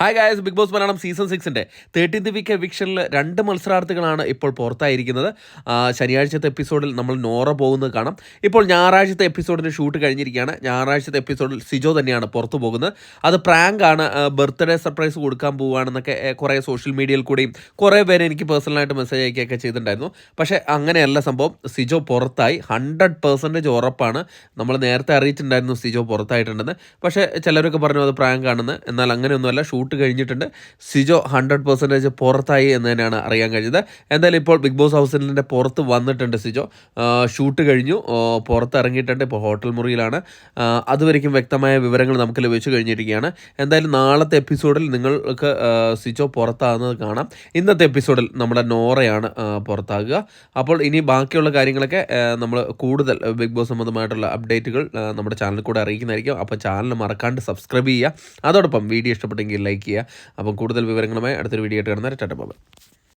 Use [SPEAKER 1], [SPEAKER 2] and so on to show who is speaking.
[SPEAKER 1] Hi guys Big Boss Malayalam season സിക്സിന്റെ thirteenth week എവിക്ഷനിൽ രണ്ട് മത്സരാർത്ഥികളാണ് ഇപ്പോൾ പുറത്തായിരിക്കുന്നത്. ശനിയാഴ്ചത്തെ എപ്പിസോഡിൽ നമ്മൾ നോറ പോകുന്നത് കാണാം. ഇപ്പോൾ ഞായറാഴ്ചത്തെ എപ്പിസോഡിന്റെ ഷൂട്ട് കഴിഞ്ഞിരിക്കുകയാണ്. ഞായറാഴ്ചത്തെ എപ്പിസോഡിൽ സിജോ തന്നെയാണ് പുറത്തു പോകുന്നത്. അത് ആണ്. ബർത്ത്ഡേ സർപ്രൈസ് കൊടുക്കാൻ പോവുകയാണെന്നൊക്കെ കുറേ സോഷ്യൽ മീഡിയയിൽ കൂടിയും കുറേ പേര് എനിക്ക് പേഴ്സണലായിട്ട് മെസ്സേജ് അയക്കുകയൊക്കെ ചെയ്തിട്ടുണ്ടായിരുന്നു. പക്ഷേ അങ്ങനെയല്ല സംഭവം. സിജോ പുറത്തായി. ഹൺഡ്രഡ് പെർസെന്റേജ് ഉറപ്പാണ്. നമ്മൾ നേരത്തെ അറിയിച്ചിട്ടുണ്ടായിരുന്നു സിജോ പുറത്തായിട്ടുണ്ടെന്ന്. പക്ഷേ ചിലരൊക്കെ പറഞ്ഞു അത് പ്രാങ്ക് ആണെന്ന്. എന്നാൽ അങ്ങനെയൊന്നുമല്ല. ഷൂട്ട് കഴിഞ്ഞിട്ടുണ്ട്. സിജോ ഹൺഡ്രഡ് പെർസെന്റേജ് പുറത്തായി എന്ന് തന്നെയാണ് അറിയാൻ കഴിഞ്ഞത്. എന്തായാലും ഇപ്പോൾ ബിഗ് ബോസ് ഹൗസിന്റെ പുറത്ത് വന്നിട്ടുണ്ട് സിജോ. ഷൂട്ട് കഴിഞ്ഞു. പുറത്തിറങ്ങിയിട്ടുണ്ട്. ഇപ്പോൾ ഹോട്ടൽ മുറിയിലാണ്. അതുവരെയ്ക്കും വ്യക്തമായ വിവരങ്ങൾ നമുക്ക് ലഭിച്ചു കഴിഞ്ഞിരിക്കുകയാണ്. എന്തായാലും നാളത്തെ എപ്പിസോഡിൽ നിങ്ങൾക്ക് സിജോ പുറത്താകുന്നത് കാണാം. ഇന്നത്തെ എപ്പിസോഡിൽ നമ്മുടെ നോറയാണ് പുറത്താകുക. അപ്പോൾ ഇനി ബാക്കിയുള്ള കാര്യങ്ങളൊക്കെ നമ്മൾ കൂടുതൽ ബിഗ് ബോസ് സംബന്ധമായിട്ടുള്ള അപ്ഡേറ്റുകൾ നമ്മുടെ ചാനലിൽ കൂടെ അറിയിക്കുന്നതായിരിക്കും. അപ്പോൾ ചാനൽ മറക്കാണ്ട് സബ്സ്ക്രൈബ് ചെയ്യുക. അതോടൊപ്പം വീഡിയോ ഇഷ്ടപ്പെട്ടെങ്കിൽ ലൈക്ക് ചെയ്യുക അപ്പം കൂടുതൽ വിവരങ്ങളുമായി അടുത്തൊരു വീഡിയോ ആയിട്ട് കാണുന്നവരെ ടാറ്റ ബൈ.